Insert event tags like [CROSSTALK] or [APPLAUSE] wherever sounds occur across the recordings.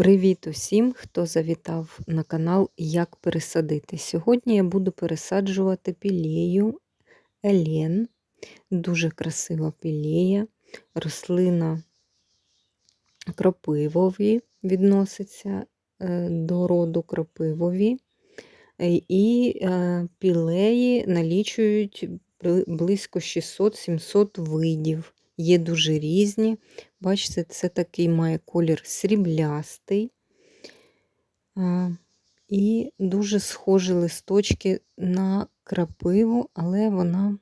Привіт усім, хто завітав на канал Як пересадити. Сьогодні я буду пересаджувати пілею Елен. Дуже красива пілея, рослина кропивові відноситься е, до роду кропивові. Е, І е, пілеї налічують близько 600-700 видів. Є дуже різні. Бачите, це такий має колір сріблястий. І дуже схожі листочки на крапиву, але вона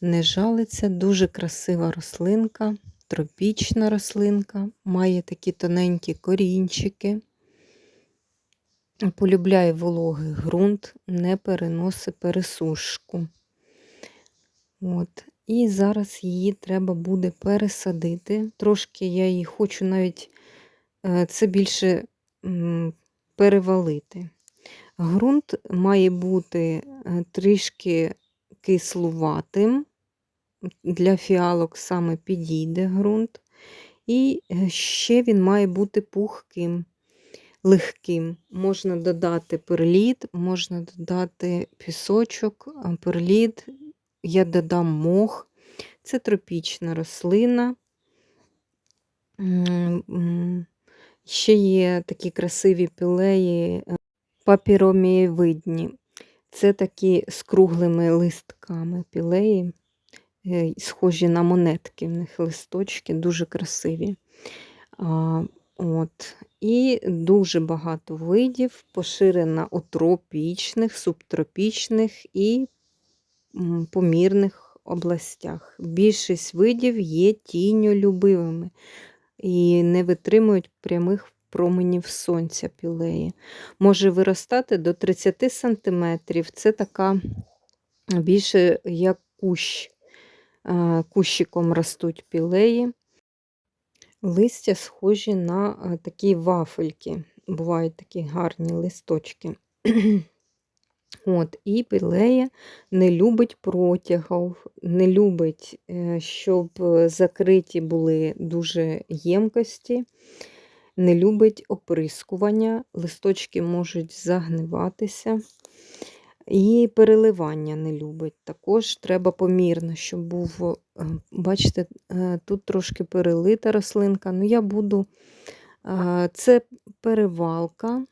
не жалиться. Дуже красива рослинка, тропічна рослинка, має такі тоненькі корінчики. Полюбляє вологий ґрунт, не переносить пересушку. От. І зараз її треба буде пересадити. Трошки я її хочу навіть е, це більше перевалити. Грунт має бути е, трішки кислуватим. Для фіалок саме підійде ґрунт. І е, ще він має бути пухким, легким. Можна додати перліт, можна додати пісочок, перліт я додам мох. Це тропічна рослина. Ще є такі красиві пілеї е, папіромієвидні. Це такі з круглими листками пілеї, е, схожі на монетки. В них листочки дуже красиві. От. І дуже багато видів, поширена у тропічних, субтропічних і помірних областях. Більшість видів є тіньолюбивими і не витримують прямих променів сонця пілеї. Може виростати до 30 см. Це така більше як кущ. Кущиком ростуть пілеї. Листя схожі на такі вафельки. Бувають такі гарні листочки. От, І пілея не любить протягів, не любить, е, щоб е, закриті були дуже ємкості, не любить оприскування, листочки можуть загниватися. І переливання не любить. Також треба помірно, щоб був, е, бачите, тут трошки перелита рослинка. Ну, я буду, це перевалка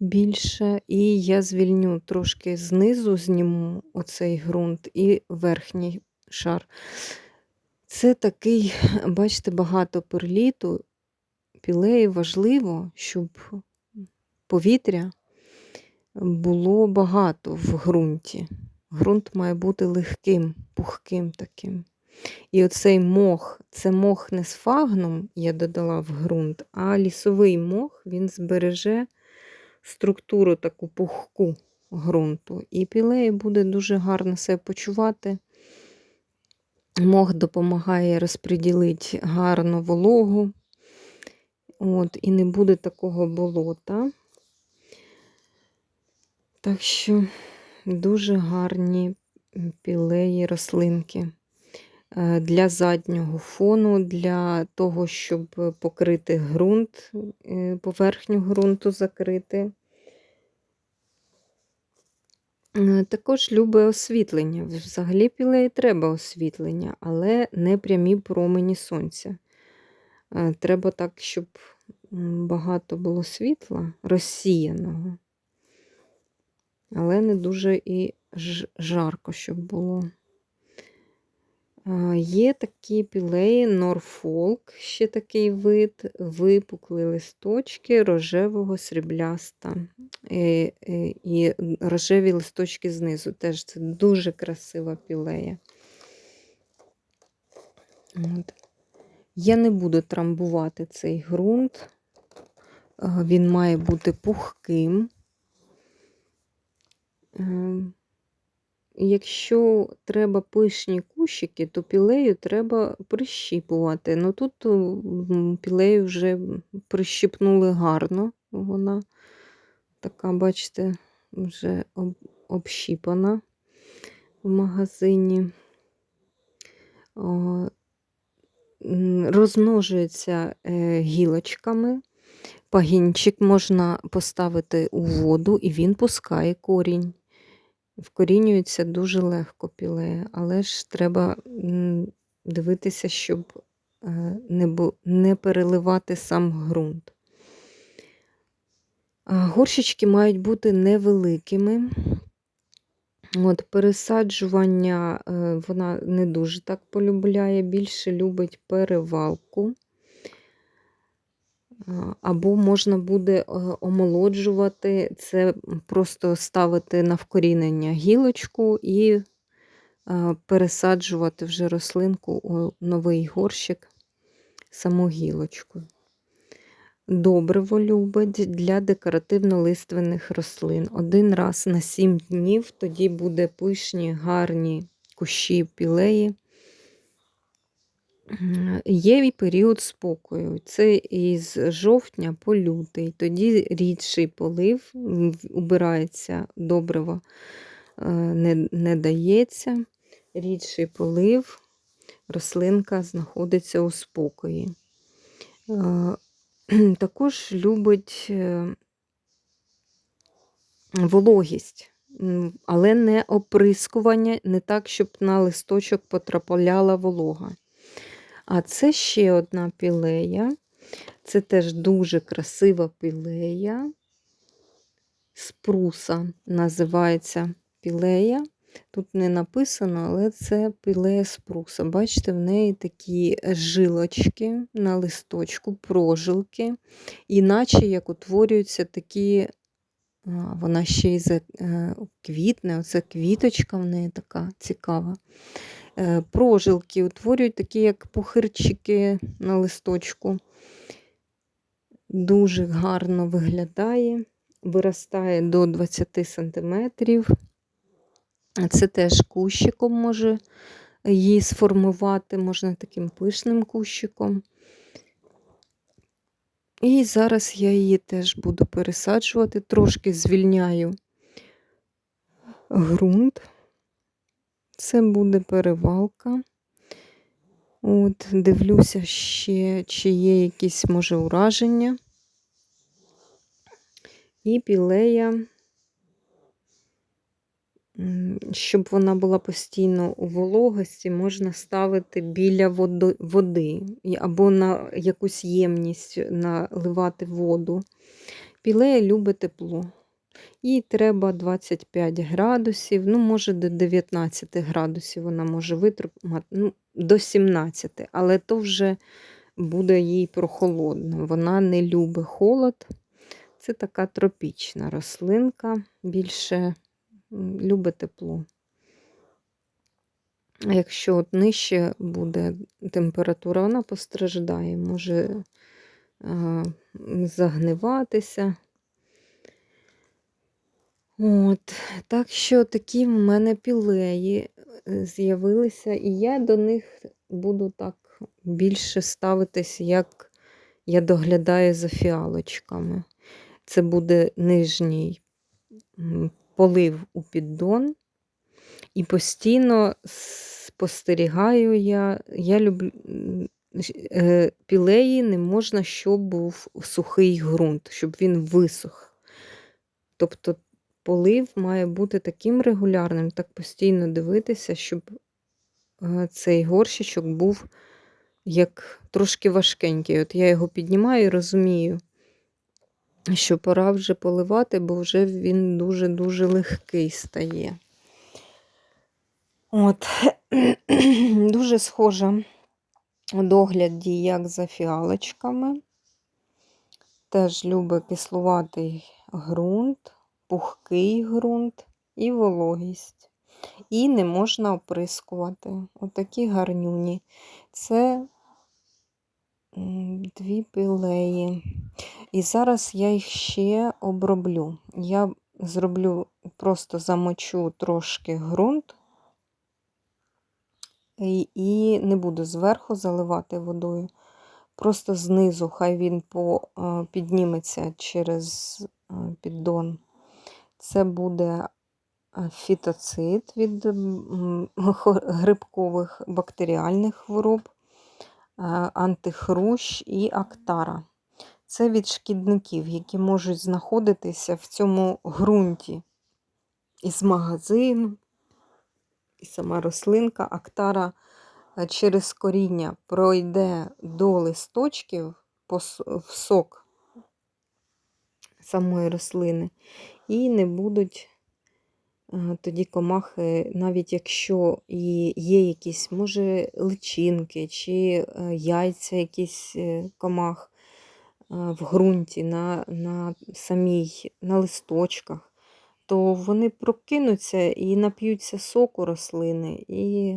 більше, і я звільню трошки знизу, зніму оцей ґрунт і верхній шар. Це такий, бачите, багато перліту, пілеї важливо, щоб повітря було багато в ґрунті. Ґрунт має бути легким, пухким таким. І оцей мох, це мох не сфагном, я додала в ґрунт, а лісовий мох він збереже структуру таку пухку ґрунту. І пілеї буде дуже гарно себе почувати. Мох допомагає розподілити гарно вологу. От, І не буде такого болота. Так що дуже гарні пілеї рослинки для заднього фону, для того, щоб покрити ґрунт, е, поверхню ґрунту закрити. Е, Також любить освітлення. Взагалі пілеї треба освітлення, але не прямі промені сонця. Е, Треба так, щоб багато було світла розсіяного, але не дуже і жарко, щоб було. Є такі пілеї Норфолк, ще такий вид, випукли листочки рожевого срібляста. Е, е, І рожеві листочки знизу. Теж це дуже красива пілея. От. Я не буду трамбувати цей ґрунт. Він має бути пухким. Якщо треба пишні кущики, то пілею треба прищіпувати. Ну тут пілею вже прищіпнули гарно. Вона така, бачите, вже об- общіпана в магазині. Розмножується е, гілочками. Пагінчик можна поставити у воду, і він пускає корінь. Вкорінюється дуже легко пілея, але ж треба дивитися, щоб е, не, переливати сам ґрунт. Горщички мають бути невеликими. От, пересаджування е, вона не дуже так полюбляє, більше любить перевалку. Або можна буде е, омолоджувати, це просто ставити на вкорінення гілочку і е, пересаджувати вже рослинку у новий горщик, саму гілочку. Добриво любить для декоративно-лиственних рослин. Один раз на 7 днів, тоді буде пишні, гарні кущі пілеї. Є і період спокою. Це із жовтня по лютий. Тоді рідший полив, убирається добриво, е, не, не дається. Рідший полив, рослинка знаходиться у спокої. Е, [CLEARS THROAT] Також любить е, вологість, але не оприскування, не так, щоб на листочок потрапляла волога. А це ще одна пілея. Це теж дуже красива пілея. Спруса називається пілея. Тут не написано, але це пілея спруса. Бачите, в неї такі жилочки на листочку, прожилки, іначе як утворюються такі, вона ще й е, квітне, оце квіточка в неї така цікава. Е, Прожилки утворюють такі, як пухирчики на листочку. Дуже гарно виглядає, виростає до 20 сантиметрів. Це теж кущиком може її сформувати, можна таким пишним кущиком. І зараз я її теж буду пересаджувати, трошки звільняю ґрунт. Це буде перевалка. От, дивлюся ще, чи є якісь, може, ураження. І пілея, щоб вона була постійно у вологості, можна ставити біля води або на якусь ємність наливати воду. Пілея любить тепло. Їй треба 25 градусів, ну, може, до 19 градусів вона може витримати, ну, до 17, але то вже буде їй прохолодно. Вона не любить холод. Це така тропічна рослинка, більше любить тепло. А якщо от нижче буде температура, вона постраждає, може загниватися. От, так що такі в мене пілеї е, з'явилися, і я до них буду так більше ставитись, як я доглядаю за фіалочками. Це буде нижній полив у піддон. І постійно спостерігаю я, я люблю е, пілеї не можна, щоб був сухий ґрунт, щоб він висох. Тобто полив має бути таким регулярним, так постійно дивитися, щоб е, цей горщичок був як трошки важкенький. От я його піднімаю і розумію, що пора вже поливати, бо вже він дуже-дуже легкий стає. От, [CLEARS THROAT] дуже схожа у догляді, як за фіалочками. Теж любить кислуватий ґрунт, пухкий ґрунт і вологість. І не можна оприскувати. Отакі гарнюні. Це дві пілеї. І зараз я їх ще оброблю. Я зроблю, просто замочу трошки ґрунт і, не буду зверху заливати водою. Просто знизу, хай він е, підніметься через е, піддон. Це буде е, фітоцид від грибкових бактеріальних хвороб. антихрущ і актара. Це від шкідників, які можуть знаходитися в цьому ґрунті із магазину. І сама рослинка актара е, через коріння пройде до листочків в сок самої рослини, і не будуть е, тоді комахи, навіть якщо є якісь, може, личинки чи е, яйця якісь е, комах в ґрунті, на, на самій, на листочках, то вони прокинуться і нап'ються соку рослини і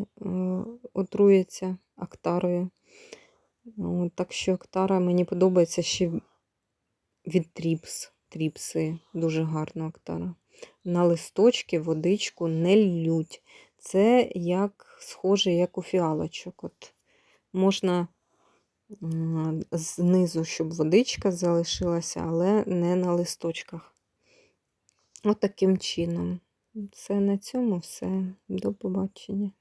отруяться актарою. Так що актара мені подобається ще від тріпс. Тріпси дуже гарно актара. На листочки водичку не лють. Це як схоже, як у фіалочок. От можна знизу, щоб водичка залишилася, але не на листочках. От чином. Це на цьому все. До побачення.